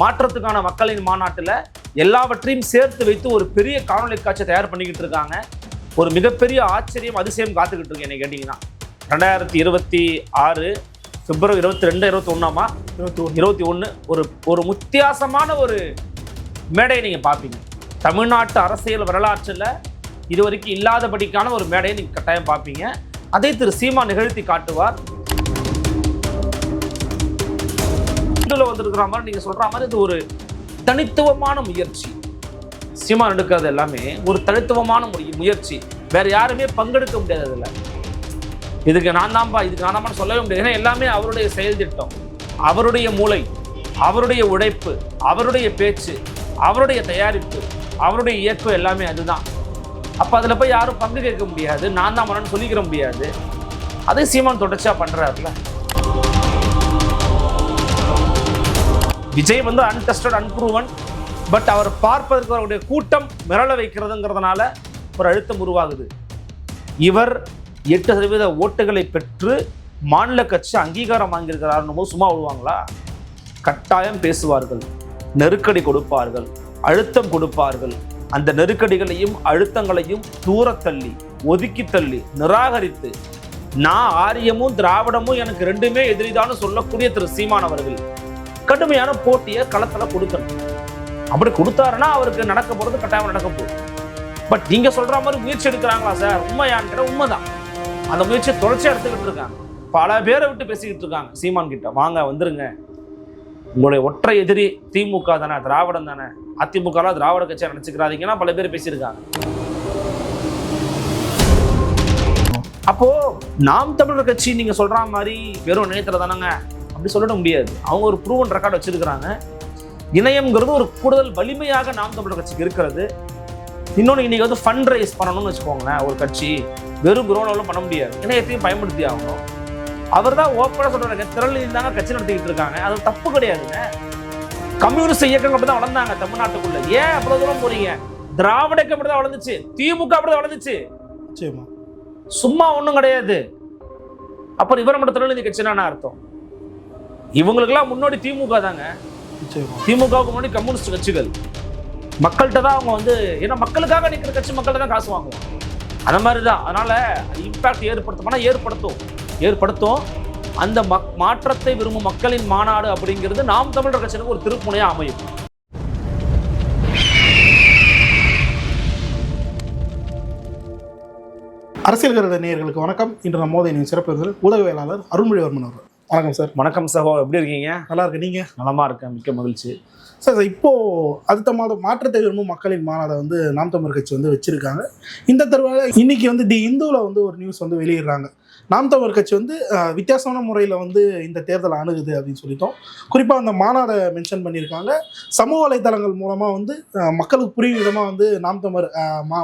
மாற்றத்துக்கான மக்களின் மாநாட்டில் எல்லாவற்றையும் சேர்த்து வைத்து ஒரு பெரிய காணொலி காட்சியை தயார் பண்ணிக்கிட்டு இருக்காங்க. ஒரு மிகப்பெரிய ஆச்சரியம் அதிசயம் காத்துக்கிட்டு இருக்கு என்ன கேட்டிங்கன்னா. ரெண்டாயிரத்தி இருபத்தி ஆறு பிப்ரவரி இருபத்தி ரெண்டு இருபத்தி ஒன்றாமா இருபத்தி ஒன்று இருபத்தி ஒன்று ஒரு ஒரு வித்தியாசமான ஒரு மேடையை நீங்கள் பார்ப்பீங்க. தமிழ்நாட்டு அரசியல் வரலாற்றில் இதுவரைக்கும் இல்லாதபடிக்கான ஒரு மேடையை நீங்கள் கட்டாயம் பார்ப்பீங்க. அதை திரு சீமா நிகழ்த்தி காட்டுவார். இந்துல வந்திருக்கிற மாதிரி நீங்கள் சொல்கிற மாதிரி இது ஒரு தனித்துவமான முயற்சி. சினிமா எடுக்கிறது எல்லாமே ஒரு தனித்துவமான முய- முயற்சி. வேற யாருமே பங்கெடுக்க முடியாது அதில். இதுக்கு நான் தான்ப்பா இதுக்கு நான் தான்ப்பா சொல்லவே முடியாது. ஏன்னா எல்லாமே அவருடைய செயல் திட்டம் அவருடைய மூளை அவருடைய உழைப்பு அவருடைய பேச்சு அவருடைய தயாரிப்பு அவருடைய இயக்கம் எல்லாமே அதுதான். அப்போ அதில் போய் யாரும் பங்கு கேட்க முடியாது. நான் தான் மனன்னு சொல்லிக்கிற முடியாது. அதே சீமான் தொடர்ச்சியாக பண்ணுறாருல விஜய் வந்து அன்டெஸ்டட் அன்ப்ரூவன் பட் அவர் பார்ப்பதற்கு அவருடைய கூட்டம் மிரள வைக்கிறதுங்கிறதுனால ஒரு அழுத்தம் உருவாகுது. இவர் எட்டு சதவீத ஓட்டுகளை பெற்று மாநில கட்சி அங்கீகாரம் வாங்கியிருக்கிறாருன்னு போது சும்மா விடுவாங்களா கட்டாயம் பேசுவார்கள். நெருக்கடி கொடுப்பார்கள். அழுத்தம் கொடுப்பார்கள். அந்த நெருக்கடிகளையும் அழுத்தங்களையும் தூரத்தள்ளி ஒதுக்கி தள்ளி நிராகரித்து நான் ஆரியமும் திராவிடமும் எனக்கு ரெண்டுமே எதிரிதான்னு சொல்லக்கூடிய திரு சீமான் அவர்கள் கடுமையான போட்டியை களத்தில் கொடுக்கணும். அப்படி கொடுத்தாருன்னா அவருக்கு நடக்க போறது கட்டாயம் நடக்க போகுது. பட் நீங்க சொல்ற மாதிரி முயற்சி எடுக்கிறாங்களா சார் உண்மையான்ற உண்மைதான். அந்த முயற்சியை தொடர்ச்சியா எடுத்துக்கிட்டு இருக்காங்க. பல பேரை விட்டு பேசிக்கிட்டு இருக்காங்க சீமான் கிட்ட. வாங்க வந்துருங்க. உங்களுடைய ஒற்றை எதிரி திமுக தானே திராவிடம் தானே? அதிமுகலாம் திராவிட கட்சியை நினைச்சுக்கிறாதீங்கன்னா பல பேர் பேசியிருக்காங்க. அப்போ நாம் தமிழர் கட்சி நீங்க சொல்ற மாதிரி வெறும் நேத்துல தானங்க? அப்படி சொல்லிட முடியாது. அவங்க ஒரு ப்ரூவன் ரெக்கார்ட் வச்சிருக்கிறாங்க. இணையம்ங்கிறது ஒரு கூடுதல் வலிமையாக நாம் தமிழர் கட்சிக்கு இருக்கிறது. இன்னொன்று இன்னைக்கு வந்து ஃபண்ட் ரைஸ் பண்ணணும்னு வச்சுக்கோங்களேன் ஒரு கட்சி. வெறும் குரோனவெல்லாம் பண்ண முடியாது. இணையத்தையும் பயன்படுத்தி ஆகணும். அவர் தான் ஓப்பனாக சொல்றாங்க திரள் இருந்தாங்க கட்சி நடத்திக்கிட்டு இருக்காங்க. அது தப்பு கிடையாதுங்க. கம்யூனிஸ்ட் இயக்கங்கள் அப்படி தான் வளர்ந்தாங்க தமிழ்நாட்டுக்குள்ள. ஏன் அவ்வளவு தூரம் போறீங்க? திராவிட இயக்கம் அப்படி தான் வளர்ந்துச்சு. திமுக அப்படி தான் வளர்ந்துச்சு சும்மா ஒன்றும் கிடையாது. அப்புறம் இவரை மட்டும் திருநெல்வேலி கட்சினா என்ன அர்த்தம்? இவங்களுக்கெல்லாம் முன்னாடி திமுக தாங்க. திமுகவுக்கு முன்னாடி கம்யூனிஸ்ட் கட்சிகள். மக்கள்கிட்ட தான் அவங்க வந்து ஏன்னா மக்களுக்காக நிற்கிற கட்சி மக்கள்கிட்ட தான் காசு வாங்குவோம். அந்த மாதிரி தான். அதனால இம்பாக்ட் ஏற்படுத்துமானா ஏற்படுத்தும். ஏற்படுத்தும். அந்த மக் மாற்றத்தை விரும்பும் மக்களின் மாநாடு அப்படிங்கிறது நாம் தமிழர் கட்சிக்கு ஒரு திருப்புனையா அமையும். அரசியல் கருத நேயர்களுக்கு வணக்கம். இன்று நம்ம மோதி சிறப்பு விருந்தினர் ஊடகவியலாளர் அருள்மொழிவர்மன் அவர் வணக்கம் சார். வணக்கம் சகோ எப்படி இருக்கீங்க? நல்லா இருக்கு நீங்க? நலமா இருக்கேன். மிக்க மகிழ்ச்சி. சார் சார், இப்போ அடுத்த மாதம் மாற்றத்தை விரும்பும் மக்களின் மாநாடை வந்து நாம் தமிழர் கட்சி வந்து வச்சிருக்காங்க. இந்த தருவாக இன்னைக்கு வந்து தி இந்துவில் வந்து ஒரு நியூஸ் வந்து வெளியிடுறாங்க. நாம் தமிழர் கட்சி வந்து வித்தியாசமான முறையில் வந்து இந்த தேர்தலை அணுகுது அப்படின்னு சொல்லிட்டோம். குறிப்பாக அந்த மாநாடை மென்ஷன் பண்ணியிருக்காங்க. சமூக வலைதளங்கள் மூலமாக வந்து மக்களுக்கு புரியும் விதமாக வந்து நாம் தமிழர்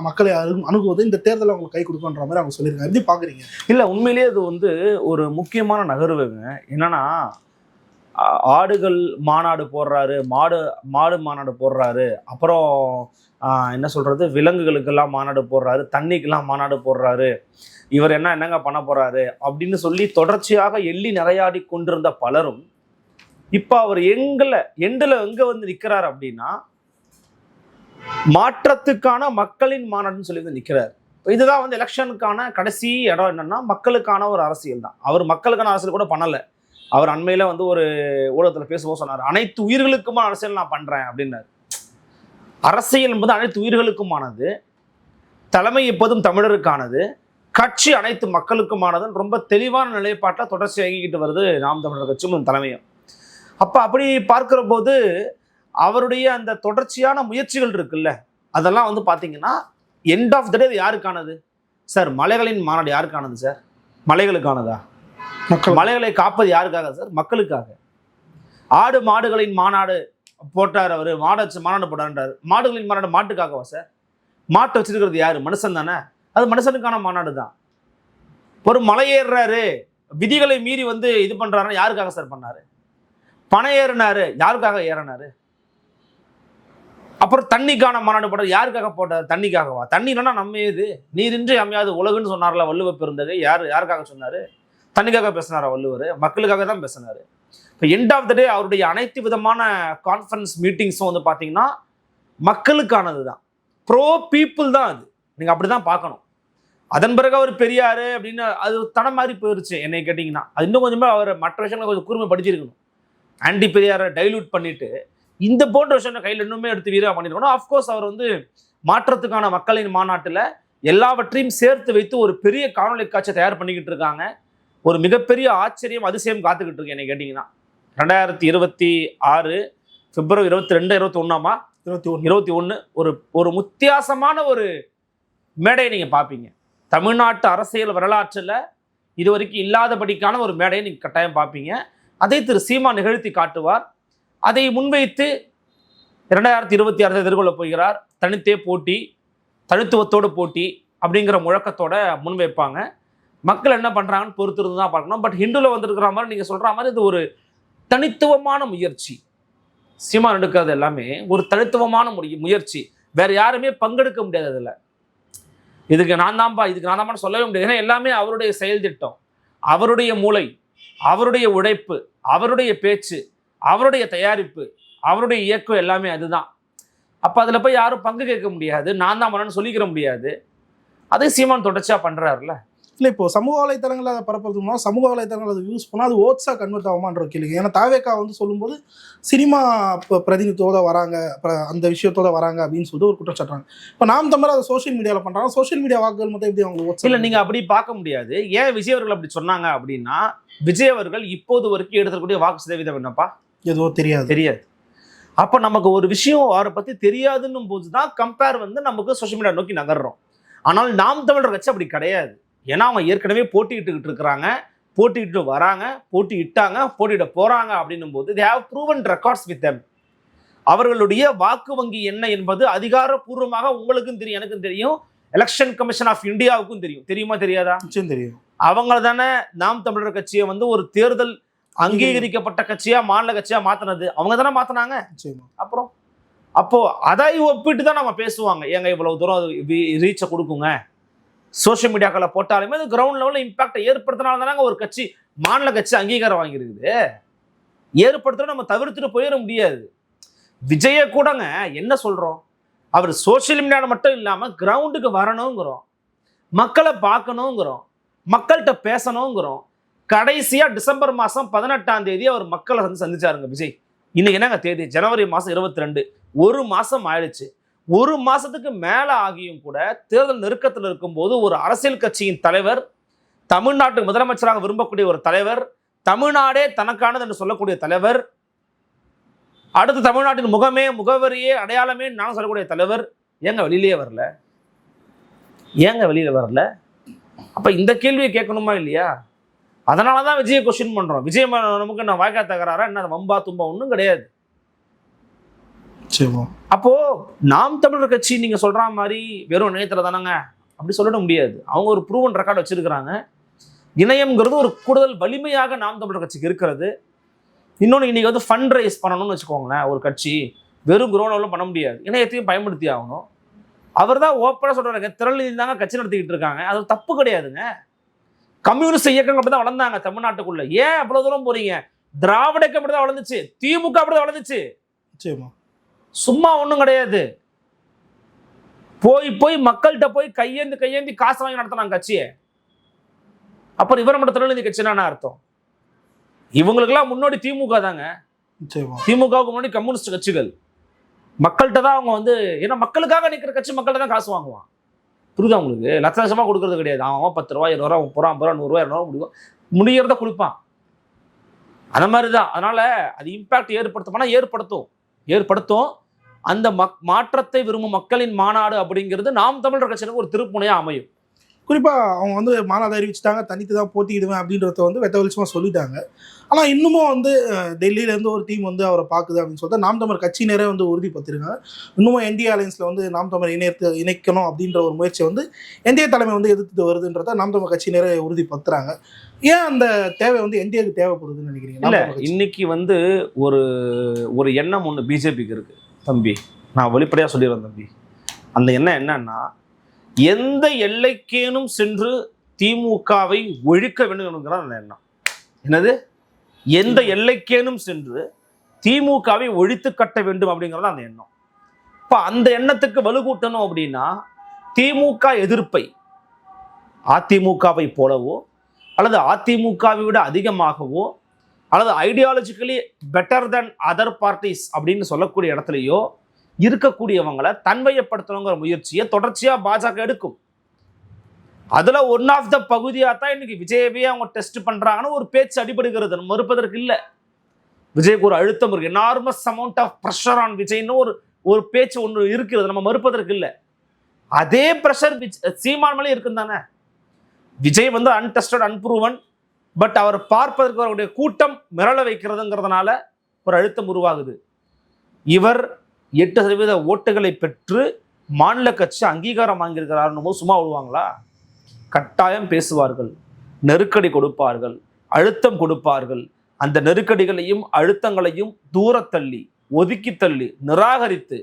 மக்களை அணுகுவது இந்த தேர்தலை அவங்களுக்கு கை கொடுக்குன்ற மாதிரி அவங்க சொல்லியிருக்காங்க. எப்படி பார்க்குறீங்க இல்லை உண்மையிலேயே அது வந்து ஒரு முக்கியமான நகர்வுங்க. என்னன்னா ஆடுகள் மாநாடு போடுறாரு மாடு மாடு மாநாடு போடுறாரு. அப்புறம் என்ன சொல்கிறது விலங்குகளுக்கெல்லாம் மாநாடு போடுறாரு தண்ணிக்கெல்லாம் மாநாடு போடுறாரு. இவர் என்ன என்னங்க பண்ண போகிறாரு அப்படின்னு சொல்லி தொடர்ச்சியாக எள்ளி நிறையாடி கொண்டிருந்த பலரும் இப்போ அவர் எங்களை எண்டில் எங்கே வந்து நிற்கிறார் அப்படின்னா மாற்றத்துக்கான மக்களின் மாநாடுன்னு சொல்லி வந்து நிற்கிறார் இதுதான் வந்து எலெக்ஷனுக்கான கடைசி இடம் என்னன்னா மக்களுக்கான ஒரு அரசியல் தான். அவர் மக்களுக்கான அரசியல் கூட பண்ணலை. அவர் அண்மையில் வந்து ஒரு ஊடகத்தில் பேசும்போது சொன்னார் அனைத்து உயிர்களுக்குமான அரசியல் நான் பண்ணுறேன் அப்படின்னாரு. அரசியல் என்பது அனைத்து உயிர்களுக்குமானது தலைமை எப்போதும் தமிழருக்கானது கட்சி அனைத்து மக்களுக்குமானதுன்னு ரொம்ப தெளிவான நிலைப்பாட்டில் தொடர்ச்சி இயங்கிக்கிட்டு வருது நாம் தமிழர் கட்சியும் தலைமையும். அப்போ அப்படி பார்க்கிற போது அவருடைய அந்த தொடர்ச்சியான முயற்சிகள் இருக்குல்ல அதெல்லாம் வந்து பார்த்தீங்கன்னா எண்ட் ஆஃப் த டே யாருக்கானது? சார் மலைகளின் மாநாடு யாருக்கானது சார்? மலைகளுக்கானதா? மக்கள். மலைகளை காப்பது யாருக்காக சார்? மக்களுக்காக. ஆடு மாடுகளின் மாநாடு போட்டார் அவர். மாடு வச்சு மாநாடு போட்டார்ன்றார். மாடுகளின் மாநாடு மாட்டுக்காகவா சார். மாட்டை வச்சிருக்கிறது யாரு? மனுஷன் தானே? அது மனுஷனுக்கான மாநாடு தான். ஒரு மலை ஏறுறாரு விதிகளை மீறி வந்து இது பண்ணுறாருன்னா யாருக்காக சார் பண்ணாரு? பணம் ஏறினாரு. யாருக்காக ஏறினாரு? அப்புறம் தண்ணிக்கான மாநாடு போட்டார். யாருக்காக போட்டார்? தண்ணிக்காகவா தண்ணி இல்லைன்னா நம்ம இது நீரின்றி அமையாது. உலகுன்னு சொன்னார்ல வள்ளுவ பெருந்தகை. யார்? யாருக்காக சொன்னார்? தண்ணிக்காக பேசினாரா வள்ளுவர்? மக்களுக்காக தான் பேசினார். இப்போ எண்ட் ஆஃப் த டே அவருடைய அனைத்து விதமான கான்ஃபரன்ஸ் மீட்டிங்ஸும் வந்து பார்த்தீங்கன்னா மக்களுக்கானது தான் ப்ரோ பீப்புள் தான் அது. நீங்கள் அப்படி தான் பார்க்கணும். அதன் பிறகு அவர் பெரியார் அப்படின்னு அது தன மாதிரி போயிருச்சு என்னை கேட்டிங்கன்னா. அது இன்னும் கொஞ்சமே அவர் மற்ற விஷயங்களை கொஞ்சம் கூர்மை படிச்சிருக்கணும் ஆன்டி பெரியாரை டைலூட் பண்ணிவிட்டு இந்த போன்ற விஷயம் கையில் இன்னுமே எடுத்து வீராக பண்ணியிருக்கணும். அஃப்கோர்ஸ் அவர் வந்து மாற்றத்துக்கான மக்களின் மாநாட்டில் எல்லாவற்றையும் சேர்த்து வைத்து ஒரு பெரிய காணொளி காட்சியை தயார் பண்ணிக்கிட்டு இருக்காங்க. ஒரு மிகப்பெரிய ஆச்சரியம் அதிசயம் காத்துக்கிட்டு இருக்கு என்னை கேட்டிங்கன்னா. ரெண்டாயிரத்தி இருபத்தி ஆறு பிப்ரவரி இருபத்தி ரெண்டு இருபத்தி ஒன்றாமா இருபத்தி ஒன்று இருபத்தி ஒன்று ஒரு ஒரு முத்தியாசமான ஒரு மேடையை நீங்கள் பார்ப்பீங்க. தமிழ்நாட்டு அரசியல் வரலாற்றில் இதுவரைக்கும் இல்லாதபடிக்கான ஒரு மேடையை நீங்கள் கட்டாயம் பார்ப்பீங்க. அதை திரு சீமா நிகழ்த்தி காட்டுவார். அதை முன்வைத்து இரண்டாயிரத்தி இருபத்தி ஆறு எதிர்கொள்ள போகிறார். தனித்தே போட்டி தனித்துவத்தோடு போட்டி அப்படிங்கிற முழக்கத்தோட முன்வைப்பாங்க. மக்கள் என்ன பண்ணுறாங்கன்னு பொறுத்திருந்து தான் பார்க்கணும். பட் ஹிந்துவில் வந்திருக்கிற மாதிரி நீங்கள் சொல்கிற மாதிரி இது ஒரு தனித்துவமான முயற்சி. சீமான் எடுக்கிறது எல்லாமே ஒரு தனித்துவமான முயற்சி. வேற யாருமே பங்கெடுக்க முடியாது அதில். இதுக்கு நான் தான்ப்பா இதுக்கு நான் தான்ப்பா சொல்லவே முடியாது. ஏன்னா எல்லாமே அவருடைய செயல் திட்டம். அவருடைய மூளை அவருடைய உழைப்பு அவருடைய பேச்சு அவருடைய தயாரிப்பு அவருடைய இயக்கம் எல்லாமே அதுதான். அப்போ அதில் போய் யாரும் பங்கு கேட்க முடியாது. நான் தான் பண்ணணும்னு சொல்லிக்கிற முடியாது. அதே சீமான் தொடர்ச்சியாக பண்ணுறாருல இல்லை இப்போ சமூக வலைத்தளங்களில் அதை பரப்புறது மூலம் சமூக வலைத்தளங்கள் அதை யூஸ் பண்ணால் அது ஓட்ஸாக கன்வெர்ட் ஆகுமான்ற கேள்வி ஏன்னா தாவேக்கா வந்து சொல்லும்போது சினிமா இப்போ பிரதிநிதித்தோட வராங்க அப்புறம் அந்த விஷயத்தோட வராங்க அப்படின்னு சொல்லிட்டு ஒரு குற்றம் சாட்டுறாங்க. இப்போ நாம் தமிழ் அதை சோஷியல் மீடியாவில் பண்ணுறாங்க சோஷியல் மீடியா வாக்குகள் மட்டும் எப்படி அவங்க ஓட்ஸ் இல்லை நீங்கள் அப்படி பார்க்க முடியாது. ஏன் விஜய் அவர்கள் அப்படி சொன்னாங்க அப்படின்னா விஜய் அவர்கள் இப்போது வரைக்கும் எடுத்துக்கூடிய வாக்கு சதவீதம் என்னப்பா? எதுவோ தெரியாது. தெரியாது. அப்போ நமக்கு ஒரு விஷயம் அவரை பற்றி தெரியாதுன்னும் போது தான் கம்பேர் வந்து நமக்கு சோஷியல் மீடியா நோக்கி நகர்றோம். ஆனால் நாம் தமிழர் கட்சி அப்படி கிடையாது. ஏன்னா அவங்க ஏற்கனவே போட்டியிட்டுக்கிட்டு இருக்கிறாங்க போட்டியிட்டு வராங்க போட்டியிட்டாங்க போட்டியிட போகிறாங்க அப்படின்னும் போது they have proven records with them. அவர்களுடைய வாக்கு வங்கி என்ன என்பது அதிகாரப்பூர்வமாக உங்களுக்கும் தெரியும் எனக்கும் தெரியும். எலெக்ஷன் கமிஷன் ஆஃப் இந்தியாவுக்கும் தெரியும். தெரியுமா தெரியாதா? நிச்சயம் தெரியும். அவங்க தானே நாம் தமிழர் கட்சியை வந்து ஒரு தேர்தல் அங்கீகரிக்கப்பட்ட கட்சியா மாநில கட்சியா மாத்தினது. அவங்க தானே மாத்தினாங்க. அப்புறம் அப்போ அதை ஒப்பிட்டு தான் நம்ம பேசுவாங்க. ஏங்க இவ்வளவு தூரம் ரீச்சை கொடுக்குங்க? சோஷியல் மீடியாக்களை போட்டாலுமே அது கிரவுண்ட் லெவலில் இம்பாக்டை ஏற்படுத்தினால தானங்க ஒரு கட்சி மாநில கட்சி அங்கீகாரம் வாங்கியிருக்குது. ஏற்படுத்துகிற நம்ம தவிர்த்துட்டு போயிட முடியாது. விஜய கூடங்க என்ன சொல்கிறோம் அவர் சோஷியல் மீடியாவில் மட்டும் இல்லாமல் கிரவுண்டுக்கு வரணுங்கிறோம். மக்களை பார்க்கணுங்கிறோம். மக்கள்கிட்ட பேசணுங்கிறோம். கடைசியாக டிசம்பர் மாதம் பதினெட்டாம் தேதி அவர் மக்களை வந்து சந்திச்சாருங்க விஜய். இன்னைக்கு என்னங்க தேதி? ஜனவரி மாதம் இருபத்தி ரெண்டு. ஒரு மாதம் ஆயிடுச்சு. ஒரு மாதத்துக்கு மேலே ஆகியும் கூட தேர்தல் நெருக்கத்தில் இருக்கும்போது ஒரு அரசியல் கட்சியின் தலைவர் தமிழ்நாட்டு முதலமைச்சராக விரும்பக்கூடிய ஒரு தலைவர் தமிழ்நாடே தனக்கானது என்று சொல்லக்கூடிய தலைவர் அடுத்து தமிழ்நாட்டின் முகமே முகவரியே அடையாளமே நான் சொல்லக்கூடிய தலைவர் ஏங்க வெளியிலேயே வரல? ஏங்க வெளியில் வரல? அப்போ இந்த கேள்வியை கேட்கணுமா இல்லையா? அதனால தான் விஜயை கொஸ்டின் பண்ணுறோம் விஜய் நமக்கு நான் வாய்க்கா தகராறா? என்ன வம்பா தும்பா ஒன்றும் கிடையாது. அப்போ நாம் தமிழர் கட்சி நீங்க சொல்ற மாதிரி வெறும் இணையத்துல தானங்க? அப்படி சொல்லிட முடியாது. அவங்க ஒரு ப்ரூவன் ரெக்கார்டு வச்சிருக்கிறாங்க. இணையம்ங்கிறது ஒரு கூடுதல் வலிமையாக நாம் தமிழர் கட்சிக்கு இருக்கிறது. இன்னொன்று இன்னைக்கு வந்து ஃபண்ட் ரைஸ் பண்ணணும்னு வச்சுக்கோங்களேன் ஒரு கட்சி. வெறும் குரோனவெல்லாம் பண்ண முடியாது. இணையத்தையும் பயன்படுத்தி ஆகணும். அவர் தான் ஓப்பனாக சொல்கிறாங்க திரள் தாங்க கட்சி நடத்திக்கிட்டு இருக்காங்க. அது தப்பு கிடையாதுங்க. கம்யூனிஸ்ட் இயக்கங்கள் அப்படி தான் வளர்ந்தாங்க தமிழ்நாட்டுக்குள்ள. ஏன் அவ்வளோ தூரம் போறீங்க? திராவிட இயக்கம் அப்படி தான் வளர்ந்துச்சு. திமுக அப்படி தான் வளர்ந்துச்சு. நிச்சயமா. சும்மா ஒன்றும் கிடையாது. போய் போய் மக்கள்கிட்ட போய் கையேந்தி கையேந்தி காசு வாங்கி நடத்தினாங்க கட்சியை. அப்புறம் இவரை மட்டும் திருநெல்வேலி கட்சினா அர்த்தம்? இவங்களுக்கெல்லாம் முன்னாடி திமுக தாங்க. திமுகவுக்கு முன்னாடி கம்யூனிஸ்ட் கட்சிகள். மக்கள்கிட்ட தான் அவங்க வந்து ஏன்னா மக்களுக்காக நிற்கிற கட்சி மக்கள்கிட்ட தான் காசு வாங்குவான். புரியுதா உங்களுக்கு? லட்ச லட்சமாக கொடுக்கறது கிடையாது. அவன் அவன் பத்து ரூபா இருபது ரூபா முப்பது ரூபா ஐம்பது ரூபா நூறுரூவா இரநூறுவா முடியும். முடியறத கொடுப்பான். அந்த மாதிரி தான் அதனால அது இம்பாக்ட் ஏற்படுத்துமானா ஏற்படுத்தும். ஏற்படுத்தும். அந்த மக் மாற்றத்தை விரும்பும் மக்களின் மாநாடு அப்படிங்கிறது நாம் தமிழர் கட்சியினுக்கு ஒரு திருப்புனையாக அமையும். குறிப்பா அவங்க வந்து மாநாடு அறிவிச்சிட்டாங்க தனித்து தான் போட்டியிடுவேன் அப்படின்றத வந்து வெட்ட வெளிச்சமா சொல்லிட்டாங்க. ஆனா இன்னமும் வந்து அஹ், டெல்லியில இருந்து ஒரு டீம் வந்து அவரை பாக்குது அப்படின்னு சொல்லிட்டு நாம் தமிழர் கட்சியினரே வந்து உறுதிப்படுத்திருக்காங்க. இன்னமும் என்டிஏ அலையன்ஸ்ல வந்து நாம் தமிழர் இணையத்தை இணைக்கணும் அப்படின்ற ஒரு முயற்சியை வந்து என்டிஏ தலைமை வந்து எதிர்த்து வருதுன்றத நாம் தமிழர் கட்சியினரே உறுதிப்படுத்துறாங்க. ஏன் அந்த தேவை வந்து என்டிஏக்கு தேவைப்படுதுன்னு நினைக்கிறீங்க? இல்ல. இன்னைக்கு வந்து ஒரு ஒரு எண்ணம் ஒன்று பிஜேபிக்கு இருக்கு. தம்பி நான் வெளிப்படையாக சொல்லிடுறேன் தம்பி. அந்த எண்ணம் என்னன்னா எந்த எல்லைக்கேனும் சென்று திமுகவை ஒழிக்க வேண்டும் அந்த எண்ணம். என்னது? எந்த எல்லைக்கேனும் சென்று திமுகவை ஒழித்து கட்ட வேண்டும் அப்படிங்கிறது அந்த எண்ணம். இப்போ அந்த எண்ணத்துக்கு வலுகூட்டணும் அப்படின்னா திமுக எதிர்ப்பை அதிமுகவை போலவோ அல்லது அதிமுகவை விட அதிகமாகவோ அல்லது ideologically better than other parties அப்படின்னு சொல்லக்கூடிய இடத்துலையோ இருக்கக்கூடியவங்களை தன்மையப்படுத்தணுங்கிற முயற்சியை தொடர்ச்சியாக பாஜக எடுக்கும். அதில் ஒன் ஆஃப் த பகுதியாக தான் இன்னைக்கு விஜயவே அவங்க டெஸ்ட் பண்ணுறாங்கன்னு ஒரு பேச்சு அடிபடுகிறது. மறுப்பதற்கு இல்லை. விஜய்க்கு ஒரு அழுத்தம் இருக்கு. Enormous amount of pressure on விஜய்னு ஒரு ஒரு பேச்சு ஒன்று இருக்கிறது. நம்ம மறுப்பதற்கு இல்லை. அதே ப்ரெஷர் சீமான் மேலே இருக்கும் தானே விஜய் வந்து அன்டெஸ்டட் அன்ப்ரூவன் பட் அவர் பார்ப்பதற்கு அவருடைய கூட்டம் மிரள வைக்கிறதுங்கிறதுனால ஒரு அழுத்தம் உருவாகுது. இவர் எட்டு சதவீத ஓட்டுகளை பெற்று மாநில கட்சி அங்கீகாரம் வாங்கியிருக்கிறாருன்னு போது சும்மா விடுவாங்களா? கட்டாயம் பேசுவார்கள். நெருக்கடி கொடுப்பார்கள். அழுத்தம் கொடுப்பார்கள். அந்த நெருக்கடிகளையும் அழுத்தங்களையும் தூரத்தள்ளி ஒதுக்கி தள்ளி நிராகரித்து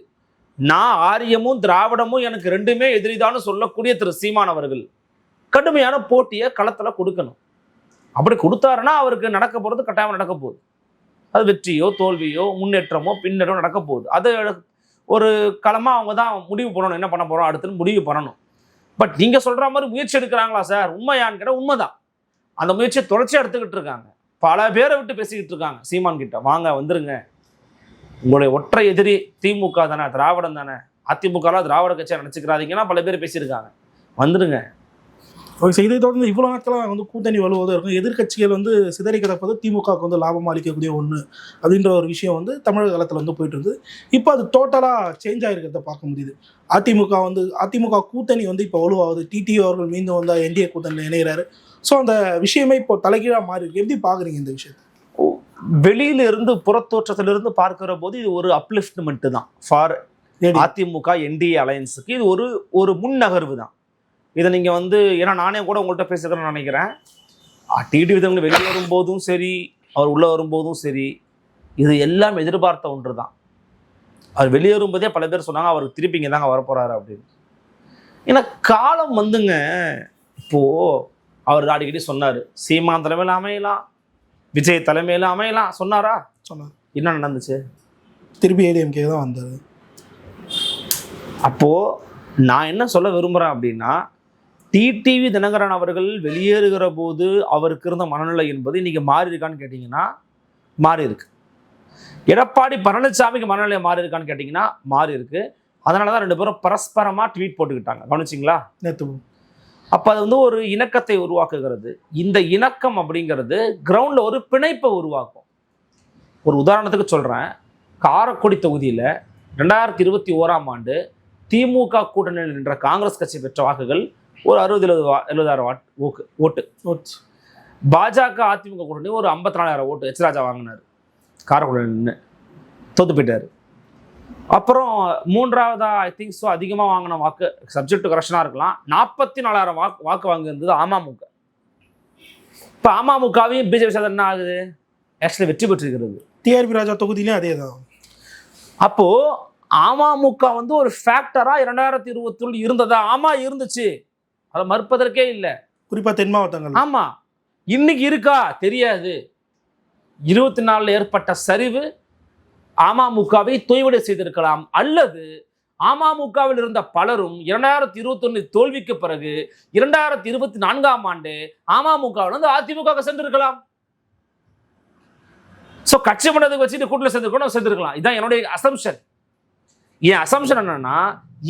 நான் ஆரியமும் திராவிடமும் எனக்கு ரெண்டுமே எதிரிதான்னு சொல்லக்கூடிய திரு சீமானவர்கள் கடுமையான போட்டியை களத்தில் கொடுக்கணும். அப்படி கொடுத்தாருன்னா அவருக்கு நடக்க போகிறது கட்டாயம் நடக்க போகுது. அது வெற்றியோ தோல்வியோ முன்னேற்றமோ பின்னரோ நடக்க போகுது. அது ஒரு களமாக அவங்க தான் முடிவு பண்ணணும். என்ன பண்ண போகிறோம் அடுத்துன்னு முடிவு பண்ணணும். பட் நீங்கள் சொல்கிற மாதிரி முயற்சி எடுக்கிறாங்களா சார்? உண்மையான்னு கேட்டால் உண்மைதான். அந்த முயற்சியை தொடர்ச்சியாக எடுத்துக்கிட்டு இருக்காங்க. பல பேரை விட்டு பேசிக்கிட்டு இருக்காங்க. சீமான் கிட்ட வாங்க வந்துருங்க. உங்களுடைய ஒற்றை எதிரி திமுக தானே திராவிடம் தானே. அதிமுகலாம் திராவிட கட்சியாக நினச்சிக்கிறாதீங்கன்னா பல பேர் பேசியிருக்காங்க. வந்துடுங்க ஓகே இதை தொடர்ந்து இவ்வளோ நாட்களாக வந்து கூட்டணி வலுவதாக இருக்கும். எதிர்க்கட்சிகள் வந்து சிதறி கிடப்பது திமுகவுக்கு வந்து லாபம் அளிக்கக்கூடிய ஒன்று அப்படின்ற ஒரு விஷயம் வந்து தமிழக காலத்தில் வந்து போயிட்டு இருந்தது. இப்போ அது டோட்டலாக சேஞ்ச் ஆகிருக்கிறத பார்க்க முடியுது. அதிமுக வந்து அதிமுக கூட்டணி வந்து இப்போ வலுவாகுது. டிடி அவர்கள் மீண்டும் வந்து என்டிஏ கூட்டணியில் இணைகிறாரு. ஸோ அந்த விஷயமே இப்போ தலைகீழாக மாறி இருக்கு. எப்படி பார்க்குறீங்க இந்த விஷயத்தை? வெளியில இருந்து புறத்தோற்றத்திலிருந்து பார்க்கிற போது இது ஒரு அப்லிஃப்ட்மெண்ட் தான். ஃபார்? அதிமுக என்டிஏ அலையன்ஸுக்கு இது ஒரு ஒரு முன்னகர்வு தான். இதை நீங்க வந்து ஏன்னா நானே கூட உங்கள்கிட்ட பேசுகிறேன்னு நினைக்கிறேன். டிடி விதங்கள் வெளியே வரும்போதும் சரி அவர் உள்ள வரும்போதும் சரி இது எல்லாம் எதிர்பார்த்த ஒன்று தான் அவர் வெளியே வரும்போதே பல பேர் சொன்னாங்க அவர் திருப்பி இங்கே தாங்க வரப்போறாரு அப்படின்னு. ஏன்னா காலம் வந்துங்க. இப்போ அவர் அடிக்கடி சொன்னார் சீமான் தலைமையில் அமையலாம் விஜய் தலைமையில் அமையலாம். சொன்னாரா? சொன்னார். என்ன நடந்துச்சு? திருப்பி ஏடிஎம்கே தான் வந்தார். அப்போ நான் என்ன சொல்ல விரும்புகிறேன் அப்படின்னா டிடிவி தினகரன் அவர்கள் வெளியேறுகிற போது அவருக்கு இருந்த மனநிலை என்பது இன்னைக்கு மாறி இருக்கான்னு கேட்டிங்கன்னா மாறி இருக்கு. எடப்பாடி பழனிசாமிக்கு மனநிலை மாறி இருக்கான்னு கேட்டிங்கன்னா மாறி இருக்கு. அதனால தான் ரெண்டு பேரும் பரஸ்பரமாக ட்வீட் போட்டுக்கிட்டாங்க. கவனிச்சிங்களா? நேற்று அப்போ அது வந்து ஒரு இணக்கத்தை உருவாக்குகிறது. இந்த இணக்கம் அப்படிங்கிறது கிரவுண்டில் ஒரு பிணைப்பை உருவாக்கும். ஒரு உதாரணத்துக்கு சொல்கிறேன் காரக்குடி தொகுதியில் ரெண்டாயிரத்தி இருபத்தி ஓராம் ஆண்டு திமுக கூட்டணியில் நின்ற காங்கிரஸ் கட்சி பெற்ற வாக்குகள் ஒரு அறுபது எழுபது வா எழுபதாயிரம் வாட் ஓக்கு ஓட்டு. பாஜக அதிமுக கூட்டணி ஒரு ஐம்பத்தி நாலாயிரம் ஓட்டு எச் ராஜா வாங்கினார். காரைக்குடியில் நின்று தோத்து போயிட்டார். அப்புறம் மூன்றாவதா ஐ திங்க் ஸோ அதிகமாக வாங்கின வாக்கு சப்ஜெக்ட் கரெக்ஷனாக இருக்கலாம். நாற்பத்தி நாலாயிரம் வாக்கு வாக்கு வாங்கியிருந்தது அமமுக. இப்போ அமமுகவையும் பிஜேபி சேர்ந்து என்ன ஆகுது? ஆக்சுவலி வெற்றி பெற்றிருக்கிறது. டிஆர்பி ராஜா தொகுதியிலையும் அதே தான். அப்போ அமமுக வந்து ஒரு ஃபேக்டரா இரண்டாயிரத்தி இருபத்தி இருந்ததா? ஆமா இருந்துச்சு. அதை மறுப்பதற்கே இல்லை. குறிப்பாக தென் மாவட்டங்கள் ஆமா. இன்னைக்கு இருக்கா? தெரியாது. இருபத்தி நாலுல ஏற்பட்ட சரிவு அமமுகவை தொய்வடை செய்திருக்கலாம். அல்லது அமமுகவில் இருந்த பலரும் இரண்டாயிரத்தி இருபத்தொன்னு தோல்விக்கு பிறகு இரண்டாயிரத்தி இருபத்தி நான்காம் ஆண்டு அமமுகவில் இருந்து அதிமுக சென்றிருக்கலாம். ஸோ கட்சி பண்ணதுக்கு வச்சுட்டு கூட்டில் சேர்ந்துருக்கணும் சேர்ந்துருக்கலாம் இதான் என்னுடைய அசம்ஷன் என் அசம்ஷன் என்னன்னா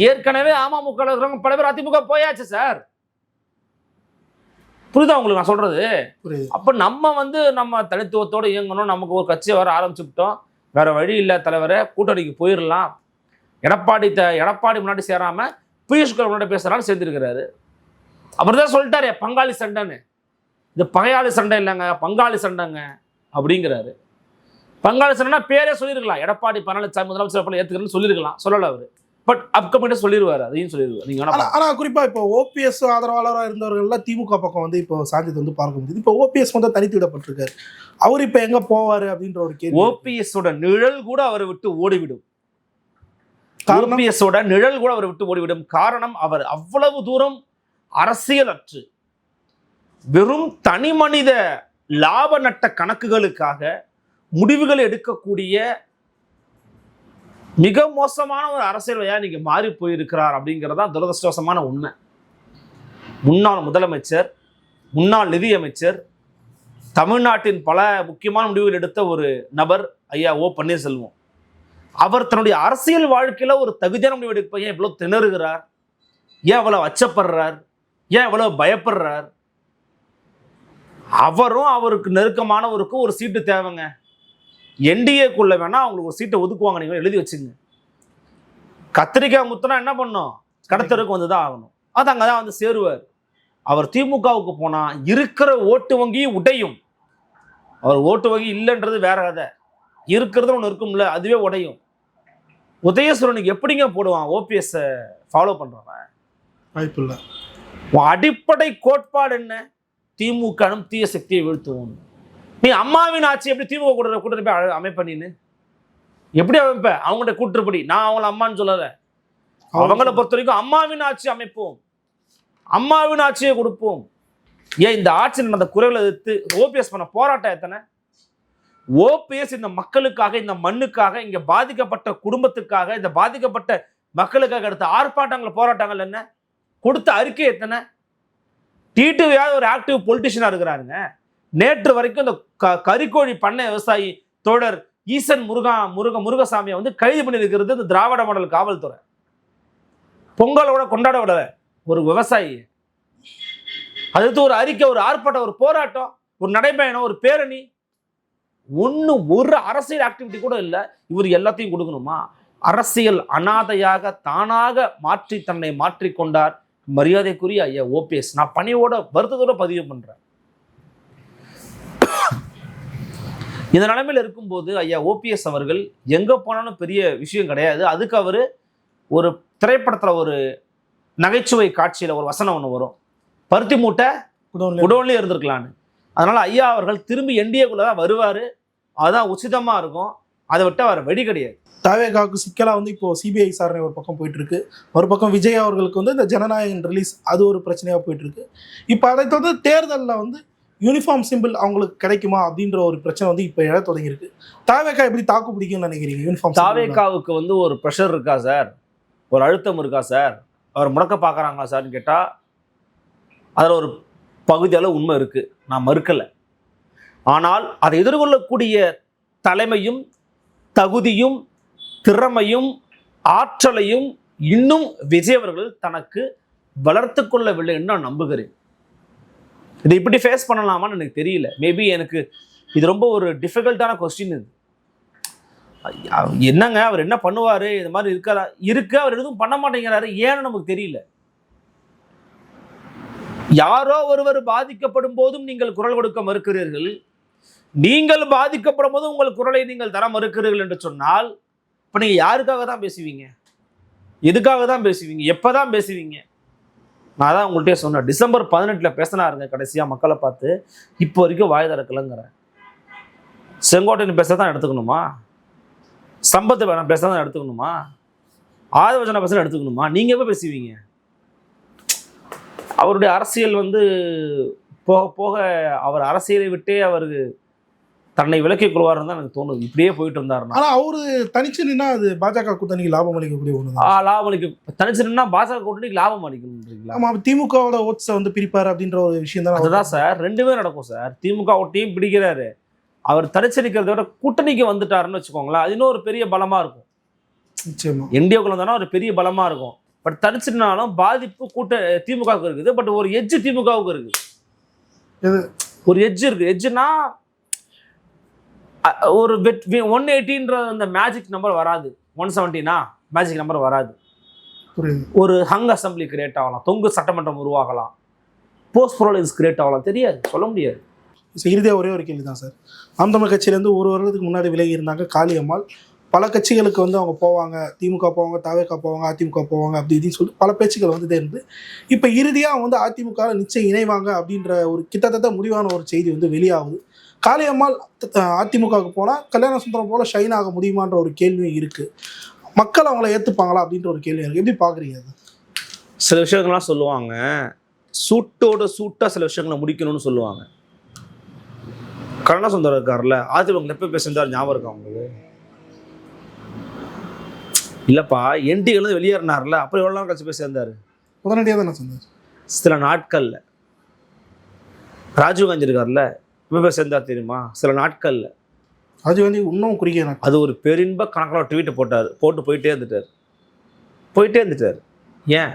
ஏற்கனவே அமமுக பல பேர் அதிமுக போயாச்சு சார் புரியுதா உங்களுக்கு நான் சொல்றது? புரியுது. அப்போ நம்ம வந்து நம்ம தனித்துவத்தோடு இயங்கணும். நமக்கு ஒரு கட்சியை வர ஆரம்பிச்சுக்கிட்டோம். வேற வழி இல்லை தலைவரே கூட்டணிக்கு போயிடலாம் எடப்பாடி த எடப்பாடி முன்னாடி சேராம பியூஷ் கோயல் முன்னாடி பேசுறான்னு சேர்ந்துருக்கிறாரு. அவர் தான் சொல்லிட்டாரு பங்காளி சண்டைன்னு. இது பகையாளி சண்டை இல்லைங்க பங்காளி சண்டைங்க அப்படிங்கிறாரு. பங்காளி சண்டைனா பேரே சொல்லியிருக்கலாம். எடப்பாடி பழனிசாமி முதலமைச்சர் ஏற்றுக்கிறேன்னு சொல்லியிருக்கலாம். சொல்லலை அவர். பட் அப்கமிட்ட சொல்லிடுவார் அதையும் சொல்லிடுவார் நீங்கள் வேணா ஆனா ஆனா குறிப்பா இப்போ ஓபிஎஸ் ஆதரவாளராக இருந்தவர்கள்லாம் திமுக பக்கம் வந்து இப்போ சாஞ்சது வந்து பார்க்க முடியுது. இப்போ ஓபிஎஸ் வந்து தனித்து விடப்பட்டிருக்காரு. அவர் இப்போ எங்க போவாரு அப்படின்ற ஒரு கேள்வி. ஓபிஎஸ் ஓட நிழல் கூட அவரை விட்டு ஓடிவிடும். காரணம்? ஓபிஎஸ் ஓட நிழல் கூட அவரை விட்டு ஓடிவிடும். காரணம் அவர் அவ்வளவு தூரம் அரசியலற்று வெறும் தனி மனித லாப நட்ட கணக்குகளுக்காக முடிவுகள் எடுக்கக்கூடிய மிக மோசமான ஒரு அரசியல்வையா நீங்க மாறி போயிருக்கிறார் அப்படிங்கிறதா துரதிருஷ்டவசமான உண்மை. முன்னாள் முதலமைச்சர் முன்னாள் நிதியமைச்சர் தமிழ்நாட்டின் பல முக்கியமான முடிவுகள் எடுத்த ஒரு நபர் ஐயா ஓ பன்னீர்செல்வம். அவர் தன்னுடைய அரசியல் வாழ்க்கையில் ஒரு தகுதியான முடிவு எடுப்ப ஏன் இவ்வளோ திணறுகிறார்? ஏன் இவ்வளோ அச்சப்படுறார்? ஏன் இவ்வளோ பயப்படுறார்? அவரும் அவருக்கு நெருக்கமானவருக்கும் ஒரு சீட்டு தேவைங்க. என்டிஏக்குள்ள வேணா அவங்களுக்கு ஒரு சீட்டை ஒதுக்குவாங்க. நீங்க எழுதி வச்சுங்க. கத்திரிக்காய் முத்துனா என்ன பண்ணும்? கடத்தருக்கு வந்து தான் ஆகணும். அது அங்கே தான் வந்து சேருவார். அவர் திமுகவுக்கு போனா இருக்கிற ஓட்டு வங்கி உடையும். அவர் ஓட்டு வங்கி இல்லைன்றது வேற கதை. இருக்கிறது ஒன்று இருக்கும்ல அதுவே உடையும். உதயசூரனுக்கு எப்படிங்க போடுவான்? ஓபிஎஸ் ஃபாலோ பண்றவன்? வாய்ப்பு இல்லை. அடிப்படை கோட்பாடு என்ன? திமுகனும் தீய சக்தியை வீழ்த்துவோம். நீ அம்மாவின் ஆட்சி எப்படி திமுக கூட கூட்டணி போய் அமைப்ப நீனு? எப்படி அமைப்ப? அவங்கள்ட்ட கூட்டுப்படி நான் அவங்கள அம்மான்னு சொல்லல. அவங்கள பொறுத்த வரைக்கும் அம்மாவின் ஆட்சி அமைப்போம். அம்மாவின் ஆட்சியை கொடுப்போம். ஏன் இந்த ஆட்சியில் நடந்த குறைகளை எதிர்த்து ஓபிஎஸ் பண்ண போராட்டம் எத்தனை? ஓபிஎஸ் இந்த மக்களுக்காக இந்த மண்ணுக்காக இங்க பாதிக்கப்பட்ட குடும்பத்துக்காக இந்த பாதிக்கப்பட்ட மக்களுக்காக எடுத்த ஆர்ப்பாட்டங்கள் போராட்டங்கள் என்ன? கொடுத்த அறிக்கை எத்தனை? டிடிவியாவது ஒரு ஆக்டிவ் பொலிட்டிஷியனா இருக்கிறாருங்க. நேற்று வரைக்கும் இந்த க- கறிக்கோழி பண்ணை விவசாயி தோழர் ஈசன் முருகா முருக முருகசாமியை வந்து கைது பண்ணியிருக்கிறது இந்த திராவிட மாடல் காவல்துறை. பொங்கலோட கொண்டாட விடலை ஒரு விவசாயி. அடுத்து ஒரு அறிக்கை ஒரு ஆர்ப்பாட்டம் ஒரு போராட்டம் ஒரு நடைபயணம் ஒரு பேரணி. ஒண்ணு ஒரு அரசியல் ஆக்டிவிட்டி கூட இல்லை இவர் எல்லாத்தையும் கொடுக்கணுமா? அரசியல் அனாதையாக தானாக மாற்றி தன்னை மாற்றிக்கொண்டார். மரியாதைக்குரிய ஐயா ஓபிஎஸ் நான் பணியோட வருத்தத்தோட பதிவு பண்ணுறேன் இந்த நிலைமையில் இருக்கும்போது ஐயா ஓபிஎஸ் அவர்கள் எங்க போனாலும் பெரிய விஷயம் கிடையாது. அதுக்கு அவர் ஒரு திரைப்படத்துல ஒரு நகைச்சுவை காட்சியில ஒரு வசனம் ஒன்று வரும். பருத்தி மூட்டை உடவுலயே இருந்திருக்கலான்னு. அதனால ஐயா அவர்கள் திரும்பி என்டிஏக்குள்ள தான் வருவாரு. அதுதான் உச்சிதமா இருக்கும். அதை விட்டு அவர் வெடி கிடையாது. தாவேகாவுக்கு சிக்கலா வந்து இப்போ சிபிஐ விசாரணை ஒரு பக்கம் போயிட்டு இருக்கு ஒரு பக்கம் விஜய் அவர்களுக்கு வந்து இந்த ஜனநாயகன் ரிலீஸ் அது ஒரு பிரச்சனையா போயிட்டு இருக்கு இப்போ அதை தொடர்ந்து தேர்தலில் வந்து யூனிஃபார்ம் சிம்பிள் அவங்களுக்கு கிடைக்குமா அப்படின்ற ஒரு பிரச்சனை வந்து இப்போ எழ தொடங்கியிருக்கு. தாவேகா எப்படி தாக்கு பிடிக்கும்னு நினைக்கிறீங்க யூனிஃபார்ம் தாவேக்காவுக்கு வந்து ஒரு ப்ரெஷர் இருக்கா சார் ஒரு அழுத்தம் இருக்கா சார் அவர் முடக்க பார்க்குறாங்களா சார்னு கேட்டால் அதில் ஒரு பகுதியால் உண்மை இருக்குது நான் மறுக்கலை. ஆனால் அதை எதிர்கொள்ளக்கூடிய தலைமையும் தகுதியும் திறமையும் ஆற்றலையும் இன்னும் விஜய் அவர்கள் தனக்கு வளர்த்து கொள்ளவில்லை என்று நான் நம்புகிறேன். இதை இப்படி ஃபேஸ் பண்ணலாமான்னு எனக்கு தெரியல. மேபி எனக்கு இது ரொம்ப ஒரு டிஃபிகல்ட்டான கொஸ்டின் இது. என்னங்க? அவர் என்ன பண்ணுவார்? இது மாதிரி இருக்காரா இருக்கு. அவர் எதுவும் பண்ண மாட்டேங்கிறாரு. ஏன்னு நமக்கு தெரியல. யாரோ ஒருவர் பாதிக்கப்படும் போதும் நீங்கள் குரல் கொடுக்க மறுக்கிறீர்கள். நீங்கள் பாதிக்கப்படும் போதும் உங்கள் குரலை நீங்கள் தர மறுக்கிறீர்கள் என்று சொன்னால் இப்போ நீங்கள் யாருக்காக தான் பேசுவீங்க? எதுக்காக தான் பேசுவீங்க? எப்போ தான் பேசுவீங்க? நான் தான் உங்கள்கிட்ட சொன்னேன். டிசம்பர் பதினெட்டில் பேசினாருங்க கடைசியாக மக்களை பார்த்து. இப்போ வரைக்கும் வாய் திறக்கலைங்கிறேன் செங்கோட்டையன் பேச தான் எடுத்துக்கணுமா? சம்பத்து வேணாம் பேச தான் எடுத்துக்கணுமா? ஆதவச்சன பேச எடுத்துக்கணுமா? நீங்கள் எப்போ பேசுவீங்க? அவருடைய அரசியல் வந்து போக போக அவர் அரசியலை விட்டே அவர் தன்னை விலக்கிக் கொள்வார்னு தான் எனக்கு தோணுது. இப்படியே போயிட்டு இருந்தாருன்னா. ஆனா அவரு தனிச்சு நின்னா அது பாஜக கூட்டணிக்கு லாபம் அளிக்கக்கூடிய ஒன்று ஆ, லாபம் அளிக்க தனிச்சு நின்னா பாஜக கூட்டணிக்கு லாபம் அளிக்கணுன்றீங்களா ஆமா திமுகவோட ஓட்ஸை வந்து பிரிப்பாரு அப்படின்ற ஒரு விஷயம் தான் அதுதான் சார் ரெண்டுமே நடக்கும் சார். திமுக ஒட்டியும் பிடிக்கிறாரு. அவர் தனிச்சு நிற்கிறத விட கூட்டணிக்கு வந்துட்டாருன்னு வச்சுக்கோங்களேன் அது இன்னும் ஒரு பெரிய பலமா இருக்கும். நிச்சயமா. என்டிஏக்குள்ள தானே ஒரு பெரிய பலமா இருக்கும். பட் தனிச்சுனாலும் பாதிப்பு கூட்ட திமுகவுக்கு இருக்குது. பட் ஒரு எட்ஜ் திமுகவுக்கு இருக்கு எது? ஒரு எட்ஜ் இருக்கு. எட்ஜ்னா ஒரு ஒன் எயிட்டின்ற அந்த மேஜிக் நம்பர் வராது. ஒன் செவன்ட்டினா மேஜிக் நம்பர் வராது. ஒரு ஹங் அசம்பிளி கிரியேட் ஆகலாம். தொங்கு சட்டமன்றம் உருவாகலாம். போஸ்ட் ப்ரோலைஸ் கிரியேட் ஆகலாம். தெரியாது. சொல்ல முடியாது. இறுதியாக ஒரே ஒரு கேள்வி தான் சார். நாம் தமிழ் கட்சியிலேருந்து ஒரு வருடத்துக்கு முன்னாடி விலகி இருந்தாங்க காளியம்மாள் பல கட்சிகளுக்கு வந்து அவங்க போவாங்க. திமுக போவாங்க தாவேக்கா போவாங்க அதிமுக போவாங்க அப்படி இப்படின்னு சொல்லிட்டு பல பேச்சுக்கள் வந்துட்டே இருந்து இப்போ இறுதியாக வந்து அதிமுக நிச்சயம் இணைவாங்க அப்படின்ற ஒரு கிட்டத்தட்ட முடிவான ஒரு செய்தி வந்து வெளியாகுது. காளியம்மாள் அதிமுகவுக்கு போனால் கல்யாண சுந்தரம் போல ஷைன் ஆக முடியுமான்ற ஒரு கேள்வியும் இருக்குது மக்கள் அவங்கள ஏற்றுப்பாங்களா அப்படின்ற ஒரு கேள்வி இருக்குது எப்படி பார்க்குறீங்க அது? சில விஷயங்கள்லாம் சொல்லுவாங்க. சூட்டோட சூட்டா சில விஷயங்களை முடிக்கணும்னு சொல்லுவாங்க. கருணா சுந்தரம் இருக்கார்ல அதிமுக எப்போ பேசியிருந்தார்? ஞாபகம் இருக்கா உங்களுக்கு? இல்லப்பா என்டிகள் வெளியேறினார்ல அப்புறம் எவ்வளோ நாள் கழிச்சு போய் சேர்ந்தாரு உடனடியாக தானே சொன்னார் சில நாட்கள்ல. ராஜீவ்காந்தி இருக்கார்ல போய் சேர்ந்தார் தெரியுமா? சில நாட்கள்ல. ராஜீவ்காந்தி இன்னும் குறுகிய நாட்கள் அது ஒரு பெருன்ப கணக்கில் ட்வீட்டை போட்டார். போட்டு போயிட்டே இருந்துட்டார். போயிட்டே இருந்துட்டார். ஏன்?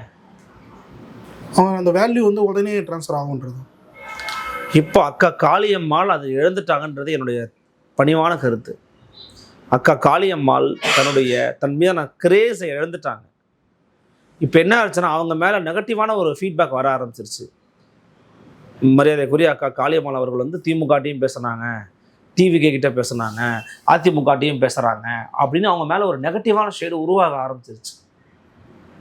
அவங்க அந்த வேல்யூ வந்து உடனே ட்ரான்ஸ்ஃபர் ஆகுன்றது இப்போ அக்கா காளியம்மாள் அதை இழந்துட்டாங்கன்றது என்னுடைய பணிவான கருத்து. அக்கா காளியம்மாள் தன்னுடைய தன் மீதான கிரேஸை இழந்துட்டாங்க. இப்போ என்ன ஆச்சுன்னா அவங்க மேலே நெகட்டிவான ஒரு ஃபீட்பேக் வர ஆரம்பிச்சிருச்சு. மரியாதைக்குரிய அக்கா காளியம்மாள் அவர்கள் வந்து திமுகட்டையும் பேசுனாங்க. டிவிகே கிட்ட பேசுனாங்க. அதிமுகட்டையும் பேசுகிறாங்க அப்படின்னு அவங்க மேலே ஒரு நெகட்டிவான ஷேடு உருவாக ஆரம்பிச்சிருச்சு.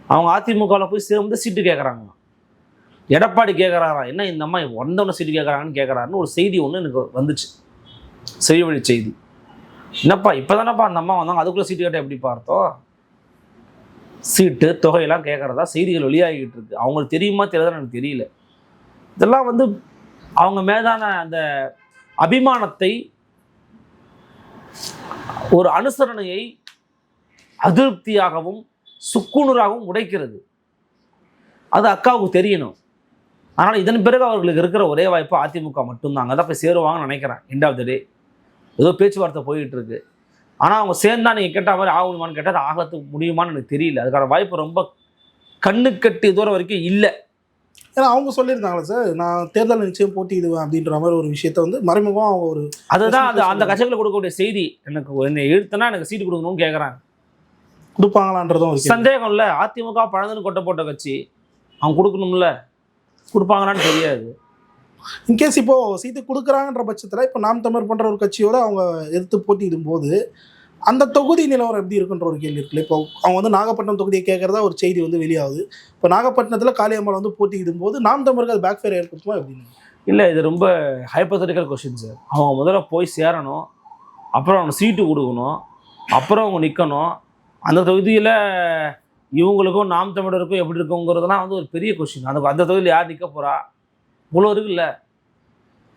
அவங்க அதிமுகவில் போய் சேர்ந்து சீட்டு கேட்குறாங்க எடப்பாடி கேட்குறாரா என்ன இந்த அம்மா வந்தவன சீட்டு கேட்குறாங்கன்னு கேட்குறாருன்னு ஒரு செய்தி ஒன்று எனக்கு வந்துச்சு. செய்வழி செய்தி. என்னப்பா இப்போ தானேப்பா அந்த அம்மா வந்தாங்க? அதுக்குள்ளே சீட்டு கேட்டால் எப்படி பார்த்தோம் சீட்டு தொகையெல்லாம் கேட்குறதா செய்திகள் வெளியாகிட்டு இருக்கு. அவங்களுக்கு தெரியுமா தெரியாதுன்னு எனக்கு தெரியல. இதெல்லாம் வந்து அவங்க மேதான அந்த அபிமானத்தை ஒரு அனுசரணையை அதிருப்தியாகவும் சுக்குநூறாகவும் உடைக்கிறது. அது அக்காவுக்கு தெரியணும். ஆனால் இதன் பிறகு அவர்களுக்கு இருக்கிற ஒரே வாய்ப்பு அதிமுக மட்டும்தான் அங்கே தான் போய் சேருவாங்கன்னு நினைக்கிறேன். எண்ட் ஆஃப் த டே ஏதோ பேச்சுவார்த்தை போயிட்டு இருக்கு ஆனால் அவங்க சேர்ந்தா நீங்கள் கேட்ட மாதிரி ஆகணுமான்னு கேட்டால் அது ஆகத்துக்கு முடியுமான்னு எனக்கு தெரியல. அதுக்கான வாய்ப்பு ரொம்ப கண்ணு கட்டி தூரம் வரைக்கும் இல்லை. ஏன்னா அவங்க சொல்லியிருந்தாங்களே சார் நான் தேர்தல் நிச்சயம் போட்டியிடுவேன் அப்படின்ற மாதிரி ஒரு விஷயத்த வந்து மறைமுகமாக அவங்க ஒரு அதுதான் அந்த அந்த கட்சிகளை கொடுக்கக்கூடிய செய்தி. எனக்கு என்னை இழுத்துனா எனக்கு சீட்டு கொடுக்கணும்னு கேட்குறாங்க கொடுப்பாங்களான்றதும். சந்தேகம் இல்லை. அதிமுக பழந்துன்னு கொட்டை போட்ட கட்சி. அவங்க கொடுக்கணும்ல. கொடுப்பாங்களான்னு தெரியாது. இன்கேஸ் இப்போ சீட்டு கொடுக்குறாங்கன்ற பட்சத்தில் இப்போ நாம் தமிழ் பண்ற ஒரு கட்சியோட அவங்க எதிர்த்து போட்டியிடும் போது அந்த தொகுதி நிலவரம் எப்படி இருக்குன்ற ஒரு கேள்வி இருக்குல்ல. இப்போ அவங்க வந்து நாகப்பட்டினம் தொகுதியை கேட்கறதா ஒரு செய்தி வந்து வெளியாகுது. இப்போ நாகப்பட்டினத்தில் காளியம்மாள் வந்து போட்டியிடும் போது நாம் தமிழர்கள் அது பேக் ஃபேர் ஏற்படுத்துமா அப்படின்னு இல்லை இது ரொம்ப ஹைப்போதட்டிக்கல் கொஷின் சார் அவங்க முதல்ல போய் சேரணும் அப்புறம் அவங்க சீட்டு கொடுக்கணும் அப்புறம் அவங்க நிற்கணும் அந்த தொகுதியில் இவங்களுக்கும் நாம் தமிழருக்கும் எப்படி இருக்குங்கிறதுலாம் வந்து ஒரு பெரிய கொஷின் அந்த அந்த தொகுதியில் யார் நிற்க போகிறா இவ்வளோ இருக்குல்ல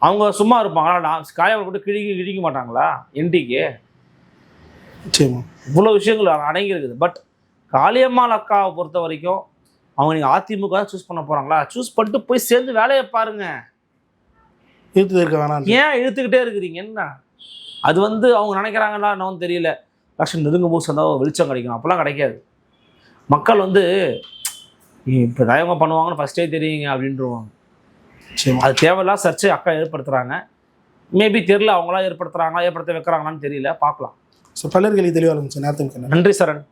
அவங்க சும்மா இருப்பாங்களா? நான் காயம் போட்டு கிழிக்க கிழிக்க மாட்டாங்களா? என்டிக்கு இவ்வளோ விஷயங்கள் அடங்கி இருக்குது பட் காளியம்மாள் அக்காவை பொறுத்த வரைக்கும் அவங்க நீங்கள் அதிமுக சூஸ் பண்ண போகிறாங்களா சூஸ் பண்ணிட்டு போய் சேர்ந்து வேலையை பாருங்க. இழுத்து இருக்க வேணாம் ஏன் இழுத்துக்கிட்டே இருக்கிறீங்க? என்ன? அது வந்து அவங்க நினைக்கிறாங்களா என்னன்னு தெரியல. லட்சம் நெருங்கும் போது சொந்தா வெளிச்சம் கிடைக்கும். அப்போல்லாம் கிடைக்காது. மக்கள் வந்து இப்போ தயவங்க பண்ணுவாங்கன்னு ஃபஸ்ட்டே தெரியுங்க அப்படின்றவாங்க. நிச்சயமா. அது தேவையில்லாம் சர்ச்சை அக்கா ஏற்படுத்துகிறாங்க மேபி தெரில அவங்களா ஏற்படுத்துகிறாங்களா ஏற்படுத்த வைக்கிறாங்களான்னு தெரியல. பார்க்கலாம். ஸோ பல்லர்களுக்கு தெளிவாக இருந்துச்சு நேரத்துக்கு நன்றி சரண்.